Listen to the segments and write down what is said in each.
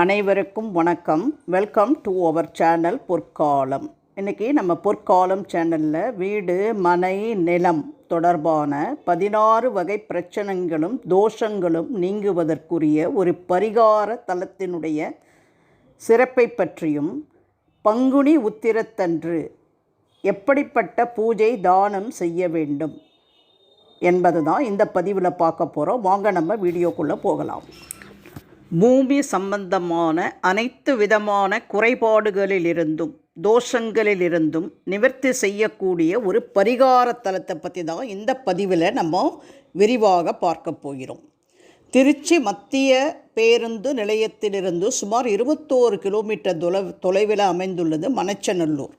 அனைவருக்கும் வணக்கம். Welcome to our channel பொற்காலம். இன்றைக்கி நம்ம பொற்காலம் சேனலில் வீடு மனை நிலம் தொடர்பான பதினாறு வகை பிரச்சனைகளும் தோஷங்களும் நீங்குவதற்குரிய ஒரு பரிகார தலத்தினுடைய சிறப்பை பற்றியும் பங்குனி உத்திரத்தன்று எப்படிப்பட்ட பூஜை தானம் செய்ய வேண்டும் என்பது தான் இந்த பதிவில் பார்க்க போகிறோம் வாங்க நம்ம வீடியோக்குள்ளே போகலாம். பூமி சம்பந்தமான அனைத்து விதமான குறைபாடுகளிலிருந்தும் தோஷங்களிலிருந்தும் நிவர்த்தி செய்யக்கூடிய ஒரு பரிகார தலத்தை பற்றி தான் இந்த பதிவில் நம்ம விரிவாக பார்க்க போகிறோம். திருச்சி மத்திய பேருந்து நிலையத்திலிருந்து சுமார் இருபத்தோரு கிலோமீட்டர் தொலை தொலைவில் அமைந்துள்ளது மணச்சநல்லூர்.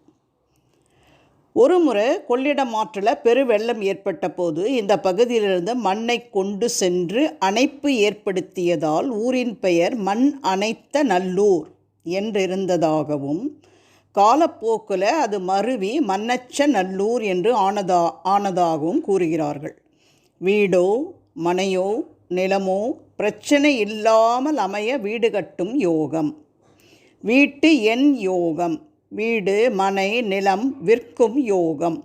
ஒரு முறை கொள்ளிடம் ஆற்றில் பெருவெள்ளம் ஏற்பட்ட போது இந்த பகுதியிலிருந்து மண்ணை கொண்டு சென்று அணைப்பு ஏற்படுத்தியதால் ஊரின் பெயர் மண் அணைத்த நல்லூர் என்றிருந்ததாகவும் காலப்போக்கில் அது மருவி மன்னச்ச நல்லூர் என்று ஆனதா ஆனதாகவும் கூறுகிறார்கள். வீடோ மனையோ நிலமோ பிரச்சனை இல்லாமல் அமைய வீடு கட்டும் யோகம். வீட்டு எண் யோகம். வீடு மனை நிலம் விற்கும் யோகம்.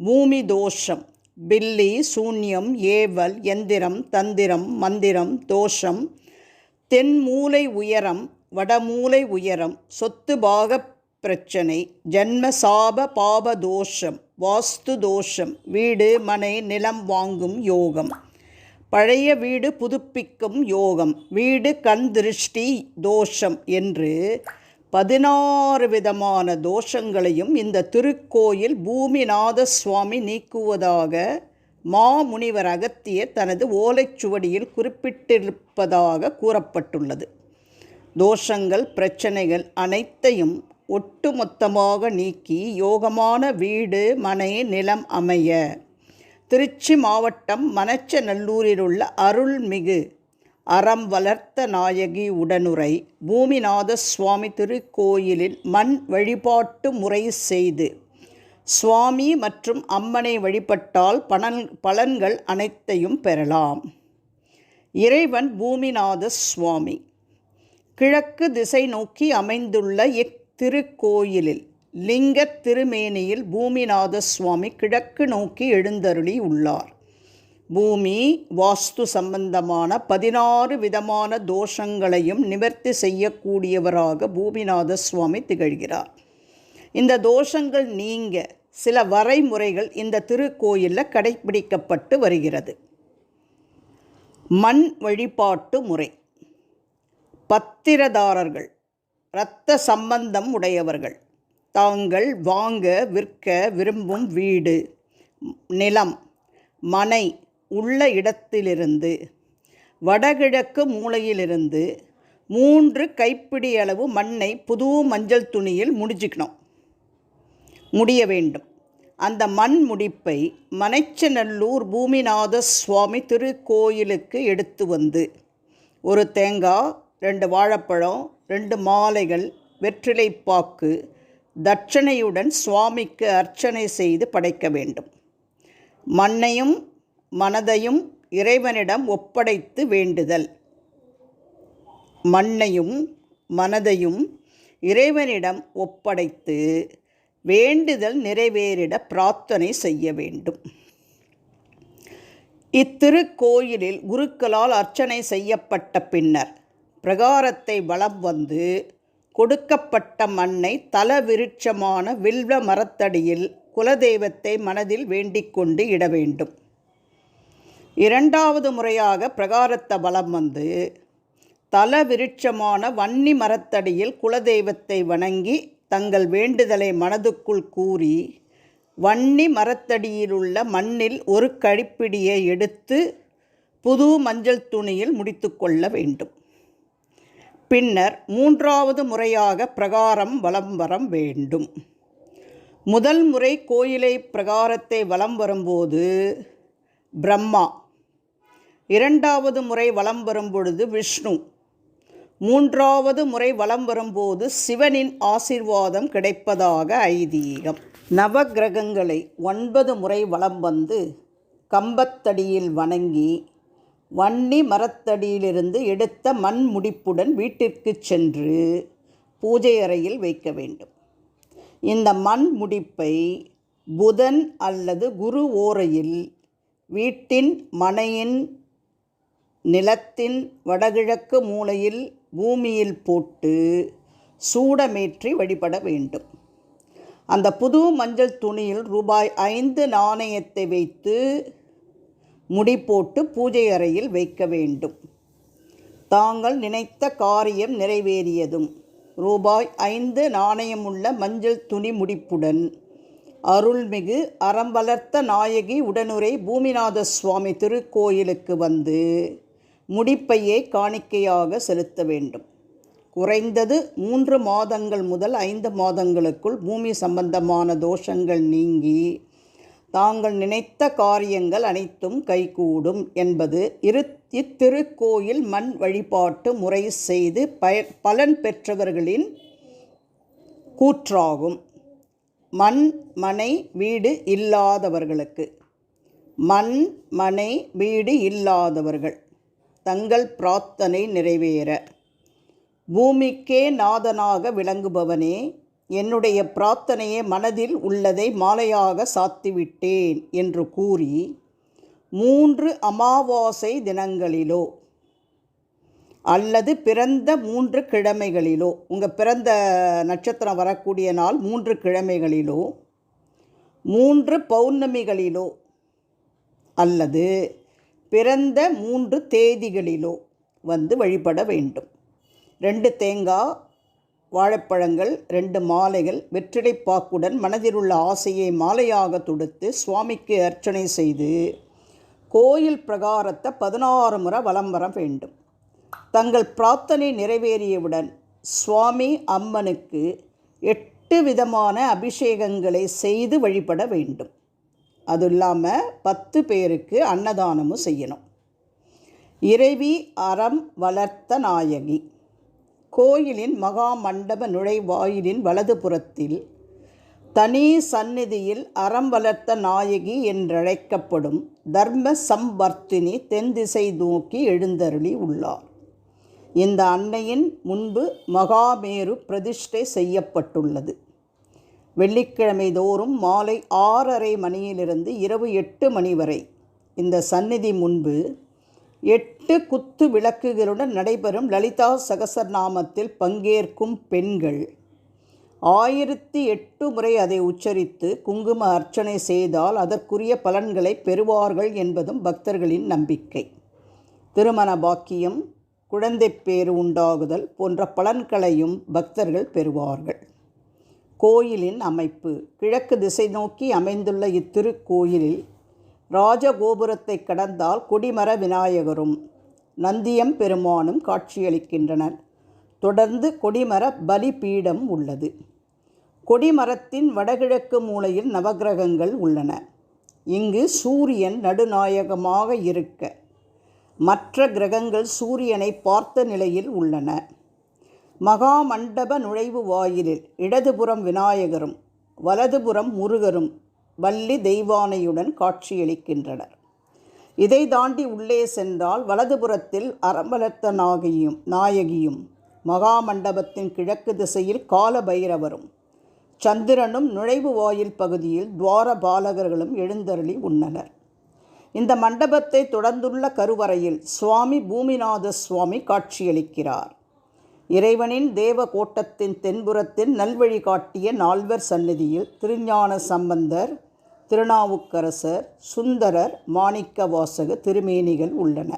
பூமி தோஷம் பில்லி சூன்யம் ஏவல் எந்திரம் தந்திரம் மந்திரம் தோஷம். தென்மூலை உயரம் வடமூலை உயரம் சொத்து பாக பிரச்சனை ஜன்ம சாப பாப தோஷம் வாஸ்து தோஷம் வீடு மனை நிலம் வாங்கும் யோகம். பழைய வீடு புதுப்பிக்கும் யோகம் வீடு கண் திருஷ்டி தோஷம் என்று பதினாறு விதமான தோஷங்களையும் இந்த திருக்கோயில் பூமிநாத சுவாமி நீக்குவதாக மாமுனிவர் அகத்திய தனது ஓலைச்சுவடியில் குறிப்பிட்டிருப்பதாக கூறப்பட்டுள்ளது. தோஷங்கள் பிரச்சனைகள் அனைத்தையும் ஒட்டுமொத்தமாக நீக்கி யோகமான வீடு மனை நிலம் அமைய திருச்சி மாவட்டம் மனச்சநல்லூரில் உள்ள அருள்மிகு அறம் வளர்த்த நாயகி உடனுரை பூமிநாத சுவாமி திருக்கோயிலில் மண் வழிபாட்டு முறை செய்து சுவாமி மற்றும் அம்மனை வழிபட்டால் பலன் பலன்கள் அனைத்தையும் பெறலாம். இறைவன் பூமிநாத சுவாமி. கிழக்கு திசை நோக்கி அமைந்துள்ள இத்திருக்கோயிலில் லிங்க திருமேனியில் பூமிநாத சுவாமி கிழக்கு நோக்கி எழுந்தருளி உள்ளார். பூமி வாஸ்து சம்பந்தமான பதினாறு விதமான தோஷங்களையும் நிவர்த்தி செய்யக்கூடியவராக பூமிநாத சுவாமி திகழ்கிறார். இந்த தோஷங்கள் நீங்க சில வரைமுறைகள் இந்த திருக்கோயிலில் கடைபிடிக்கப்பட்டு வருகிறது. மண் வழிபாட்டு முறை. பத்திரதாரர்கள் இரத்த சம்பந்தம் உடையவர்கள் தாங்கள் வாங்க விற்க விரும்பும் வீடு நிலம் மனை உள்ள இடத்திலிருந்து வடகிழக்கு மூலையிலிருந்து மூன்று கைப்பிடி அளவு மண்ணை புது மஞ்சள் துணியில் முடிச்சுக்கணும் முடிய வேண்டும். அந்த மண் முடிப்பை மனைச்சநல்லூர் பூமிநாத சுவாமி திருக்கோயிலுக்கு எடுத்து வந்து ஒரு தேங்காய் ரெண்டு வாழைப்பழம் ரெண்டு மாலைகள் வெற்றிலைப்பாக்கு தட்சணையுடன் சுவாமிக்கு அர்ச்சனை செய்து படைக்க வேண்டும். மண்ணையும் மனதையும் இறைவனிடம் ஒப்படைத்து வேண்டுதல். மண்ணையும் மனதையும் இறைவனிடம் ஒப்படைத்து வேண்டுதல் நிறைவேறிட பிரார்த்தனை செய்ய வேண்டும். இத்திருக்கோயிலில் குருக்களால் அர்ச்சனை செய்யப்பட்ட பின்னர் பிரகாரத்தை வலம் வந்து கொடுக்கப்பட்ட மண்ணை தல விருட்சமான வில்வ மரத்தடியில் குலதெய்வத்தை மனதில் வேண்டிக் கொண்டு இட வேண்டும். இரண்டாவது முறையாக பிரகாரத்தை வலம் வந்து தல விருட்சமான வன்னி மரத்தடியில் குலதெய்வத்தை வணங்கி தங்கள் வேண்டுதலை மனதுக்குள் கூறி வன்னி மரத்தடியிலுள்ள மண்ணில் ஒரு கழிப்பிடியை எடுத்து புது மஞ்சள் துணியில் முடித்து கொள்ள வேண்டும். பின்னர் மூன்றாவது முறையாக பிரகாரம் வலம் வரம் வேண்டும். முதல் முறை கோயிலை பிரகாரத்தை வலம் வரும்போது பிரம்மா இரண்டாவது முறை வலம் வரும் பொழுது விஷ்ணு. மூன்றாவது முறை வலம் வரும்போது சிவனின் ஆசிர்வாதம் கிடைப்பதாக ஐதீகம். நவகிரகங்களை ஒன்பது முறை வலம் வந்து கம்பத்தடியில் வணங்கி வன்னி மரத்தடியிலிருந்து எடுத்த மண் முடிப்புடன் வீட்டிற்கு சென்று பூஜை அறையில் வைக்க வேண்டும். இந்த மண் முடிப்பை புதன் அல்லது குரு ஓரையில் வீட்டின் மனையின் நிலத்தின் வடகிழக்கு மூலையில் பூமியில் போட்டு சூடமேற்றி வழிபட வேண்டும். அந்த புது மஞ்சள் துணியில் ரூபாய் ஐந்து நாணயத்தை வைத்து முடி போட்டு பூஜை அறையில் வைக்க வேண்டும். தாங்கள் நினைத்த காரியம் நிறைவேறியதும் ரூபாய் ஐந்து நாணயமுள்ள மஞ்சள் துணி முடிப்புடன் அருள்மிகு அறம் வளர்த்த நாயகி உடனுரை பூமிநாத சுவாமி திருக்கோயிலுக்கு வந்து முடிப்பையே காணிக்கையாக செலுத்த வேண்டும். குறைந்தது மூன்று மாதங்கள் முதல் ஐந்து மாதங்களுக்குள் பூமி சம்பந்தமான தோஷங்கள் நீங்கி தாங்கள் நினைத்த காரியங்கள் அனைத்தும் கைகூடும் என்பது இரு இத்திருக்கோயில் மண் வழிபாட்டு முறை செய்து பய பலன் பெற்றவர்களின் கூற்றாகும். மண் மனை வீடு இல்லாதவர்களுக்கு. மண் மனை வீடு இல்லாதவர்கள். தங்கள் பிரார்த்தனை நிறைவேற. பூமிக்கே நாதனாக விளங்குபவனே என்னுடைய பிரார்த்தனையை மனதில் உள்ளதை மாலையாக சாத்திவிட்டேன் என்று கூறி மூன்று அமாவாசை தினங்களிலோ அல்லது பிறந்த மூன்று கிழமைகளிலோ உங்கள் பிறந்த நட்சத்திரம் வரக்கூடிய நாள் மூன்று கிழமைகளிலோ மூன்று பௌர்ணமிகளிலோ அல்லது பிறந்த மூன்று தேதிகளிலோ வந்து வழிபட வேண்டும். ரெண்டு தேங்காய் வாழைப்பழங்கள் ரெண்டு மாலைகள் வெற்றிலைப்பாக்குடன் மனதில் உள்ள ஆசையை மாலையாக தொடுத்து சுவாமிக்கு அர்ச்சனை செய்து கோயில் பிரகாரத்தை பதினாறு முறை வலம் வர வேண்டும். தங்கள் பிரார்த்தனை நிறைவேறியவுடன் சுவாமி அம்மனுக்கு எட்டு விதமான அபிஷேகங்களை செய்து வழிபட வேண்டும். அது இல்லாமல் பத்து பேருக்கு அன்னதானமும் செய்யணும். இறைவி அறம் வளர்த்த நாயகி. கோயிலின் மகா மண்டப நுழைவாயிலின் வலது புறத்தில் தனி சந்நிதியில் அறம் வளர்த்த நாயகி என்றழைக்கப்படும் தர்ம சம்பர்த்தினி தென் திசை நோக்கி எழுந்தருளி உள்ளார். இந்த அன்னையின் முன்பு மகாமேரு பிரதிஷ்டை செய்யப்பட்டுள்ளது. வெள்ளிக்கிழமை தோறும் மாலை ஆறரை மணியிலிருந்து இரவு எட்டு மணி வரை. இந்த சந்நிதி முன்பு எட்டு குத்து விளக்குகளுடன் நடைபெறும் லலிதா சகசரநாமத்தில் பங்கேற்கும் பெண்கள் ஆயிரத்தி எட்டு முறை அதை உச்சரித்து குங்கும அர்ச்சனை செய்தால் அதற்குரிய பலன்களை பெறுவார்கள் என்பதும் பக்தர்களின் நம்பிக்கை. திருமண பாக்கியம் குழந்தை பேறு உண்டாகுதல் போன்ற பலன்களையும் பக்தர்கள் பெறுவார்கள். கோயிலின் அமைப்பு. கிழக்கு திசை நோக்கி அமைந்துள்ள இத்திருக்கோயிலில் ராஜகோபுரத்தை கடந்தால் கொடிமர விநாயகரும் நந்தியம் பெருமானும் காட்சியளிக்கின்றனர். தொடர்ந்து கொடிமர பலிபீடம் உள்ளது. கொடிமரத்தின் வடகிழக்கு மூலையில் நவக்கிரகங்கள் உள்ளன. இங்கு சூரியன் நடுநாயகமாக இருக்க மற்ற கிரகங்கள் சூரியனை பார்த்த நிலையில் உள்ளன. மகா மண்டப நுழைவு வாயிலில் இடதுபுறம் விநாயகரும் வலதுபுறம் முருகரும் வள்ளி தெய்வானையுடன் காட்சியளிக்கின்றனர். இதை தாண்டி உள்ளே சென்றால் வலதுபுறத்தில் அரம்பலத்த நாகியும் நாயகியும் மகாமண்டபத்தின் கிழக்கு திசையில் கால பைரவரும் சந்திரனும் நுழைவு வாயில் பகுதியில் துவார பாலகர்களும் எழுந்தருளி உண்ணனர். இந்த மண்டபத்தை தொடர்ந்துள்ள கருவறையில் சுவாமி பூமிநாத சுவாமி காட்சியளிக்கிறார். இறைவனின் தேவ கோட்டத்தின் தென்புறத்தில் நல்வழி காட்டிய நால்வர் சந்நிதியில் திருஞான சம்பந்தர் திருநாவுக்கரசர் சுந்தரர் மாணிக்கவாசக திருமேனிகள் உள்ளன.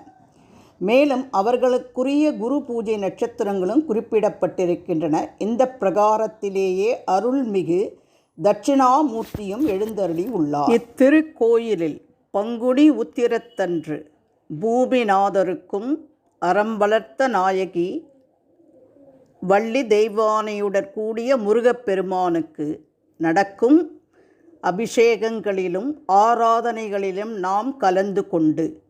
மேலும் அவர்களுக்குரிய குரு பூஜை நட்சத்திரங்களும் குறிப்பிடப்பட்டிருக்கின்றன. இந்த பிரகாரத்திலேயே அருள்மிகு தட்சிணாமூர்த்தியும் எழுந்தருளி உள்ளார். இத்திருக்கோயிலில் பங்குனி உத்திரத்தன்று பூமிநாதருக்கும் அறம் வளர்த்த நாயகி வள்ளி தெய்வானையுடன் கூடிய முருகப்பெருமானுக்கு நடக்கும் அபிஷேகங்களிலும் ஆராதனைகளிலும் நாம் கலந்து கொண்டு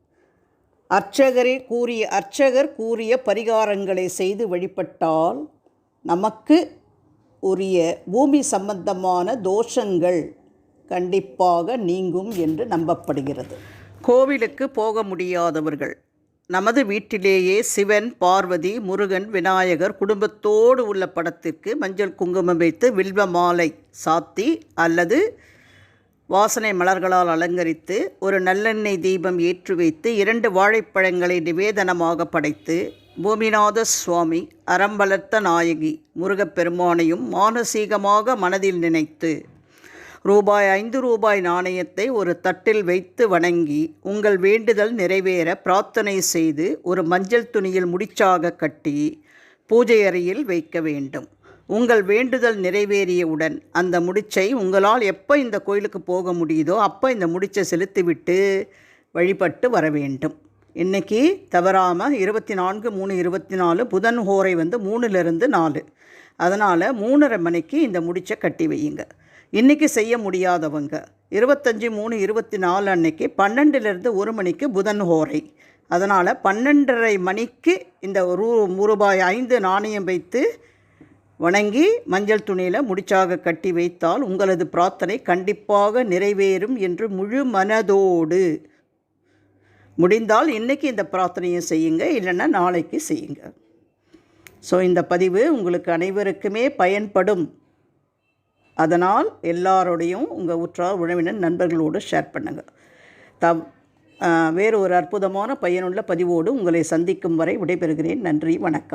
அர்ச்சகரே கூறிய அர்ச்சகர் கூறிய பரிகாரங்களை செய்து வழிபட்டால் நமக்கு உரிய பூமி சம்பந்தமான தோஷங்கள் கண்டிப்பாக நீங்கும் என்று நம்பப்படுகிறது. கோவிலுக்கு போக முடியாதவர்கள் நமது வீட்டிலேயே சிவன் பார்வதி முருகன் விநாயகர் குடும்பத்தோடு உள்ள படத்திற்கு மஞ்சள் குங்குமம் வைத்து வில்வ மாலை சாத்தி அல்லது வாசனை மலர்களால் அலங்கரித்து ஒரு நல்லெண்ணெய் தீபம் ஏற்றி வைத்து இரண்டு வாழைப்பழங்களை நிவேதனமாக படைத்து பூமிநாத சுவாமி அறம்பலர்த்த நாயகி முருகப்பெருமானையும் மானசீகமாக மனதில் நினைத்து ரூபாய் ஐந்து ரூபாய் நாணயத்தை ஒரு தட்டில் வைத்து வணங்கி உங்கள் வேண்டுதல் நிறைவேற பிரார்த்தனை செய்து ஒரு மஞ்சள் துணியில் முடிச்சாக கட்டி பூஜை அறையில் வைக்க வேண்டும். உங்கள் வேண்டுதல் நிறைவேறியவுடன் அந்த முடிச்சை உங்களால் எப்போ இந்த கோயிலுக்கு போக முடியுதோ அப்போ இந்த முடிச்சை செலுத்திவிட்டு வழிபட்டு வர வேண்டும். இன்றைக்கி தவறாமல் இருபத்தி நான்கு மூணு இருபத்தி நாலு புதன் ஹோரை வந்து மூணுலேருந்து நாலு. அதனால் மூணரை மணிக்கு இந்த முடிச்சை கட்டி வையுங்க. இன்றைக்கி செய்ய முடியாதவங்க. இருபத்தஞ்சி மூணு இருபத்தி நாலு அன்னைக்கு பன்னெண்டுலேருந்து ஒரு மணிக்கு புதன் ஹோரை. அதனால் பன்னெண்டரை மணிக்கு இந்த ரூ ரூபாய் ஐந்து நாணயம் வைத்து வணங்கி மஞ்சள் துணியில் முடிச்சாக கட்டி வைத்தால் உங்களது பிரார்த்தனை கண்டிப்பாக நிறைவேறும் என்று முழு மனதோடு முடிந்தால் இன்றைக்கி இந்த பிரார்த்தனையை செய்யுங்க இல்லைன்னா நாளைக்கு செய்யுங்க. ஸோ இந்த பதிவு உங்களுக்கு அனைவருக்குமே பயன்படும். அதனால் எல்லாரோடையும் உங்கள் உற்றார் உறவினர் நண்பர்களோடு ஷேர் பண்ணுங்கள் தவ் வேறு ஒரு அற்புதமான பயனுள்ள பதிவோடு உங்களை சந்திக்கும் வரை விடைபெறுகிறேன். நன்றி வணக்கம்.